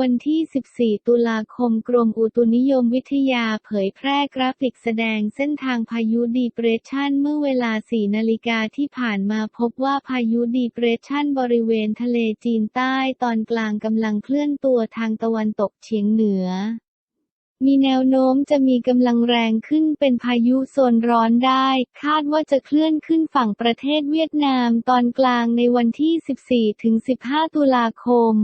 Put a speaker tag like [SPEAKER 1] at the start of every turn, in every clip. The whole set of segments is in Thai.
[SPEAKER 1] วันที่ 14 ตุลาคมกรมอุตุนิยมวิทยาเผยแพร่กราฟิกแสดงเส้นทางพายุดีเปรสชันเมื่อเวลา 4 นาฬิกาที่ผ่านมาพบว่าพายุดีเปรสชันบริเวณทะเลจีนใต้ตอนกลางกำลังเคลื่อนตัวทางตะวันตกเฉียงเหนือมีแนวโน้มจะมีกำลังแรงขึ้นเป็นพายุโซนร้อนได้ คาดว่าจะเคลื่อนขึ้นฝั่งประเทศเวียดนามตอนกลางในวันที่ 14-15 ตุลาคม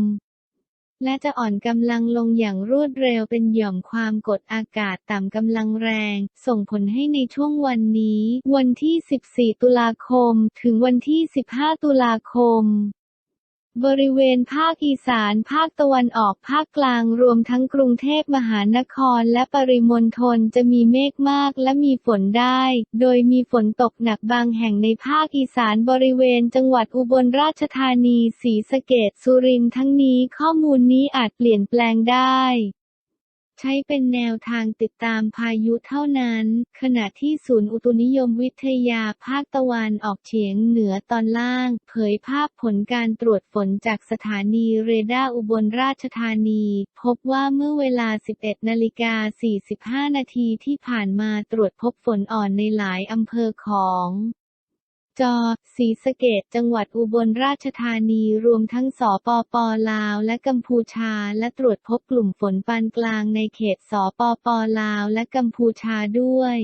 [SPEAKER 1] และจะอ่อนกำลังลงอย่างรวดเร็วเป็นหย่อมความกดอากาศต่ำกำลังแรง ส่งผลให้ในช่วงวันนี้ วันที่ 14 ตุลาคม ถึงวันที่ 15 ตุลาคม บริเวณภาคอีสาน ภาคตะวันออก ภาคกลาง รวมทั้งกรุงเทพมหานครและปริมณฑลจะมีเมฆมากและมีฝนได้ โดยมีฝนตกหนักบางแห่งในภาคอีสานบริเวณจังหวัดอุบลราชธานี ศรีสะเกษสุรินทร์ทั้งนี้ข้อมูลนี้อาจเปลี่ยนแปลงได้ ใช้เป็นแนวทางติดตามพายุเท่านั้น ขณะที่ศูนย์อุตุนิยมวิทยาภาคตะวันออกเฉียงเหนือตอนล่าง เผยภาพผลการตรวจฝนจากสถานีเรดาร์อุบลราชธานี พบว่าเมื่อเวลา 11 นาฬิกา 45 นาทีที่ผ่านมาตรวจพบฝนอ่อนในหลายอำเภอของ จอศรีสะเกดจังหวัดอุบลราชธานี รวมทั้งสปปลาว และกัมพูชา และตรวจพบกลุ่มฝนปานกลางในเขตสปปลาว และกัมพูชาด้วย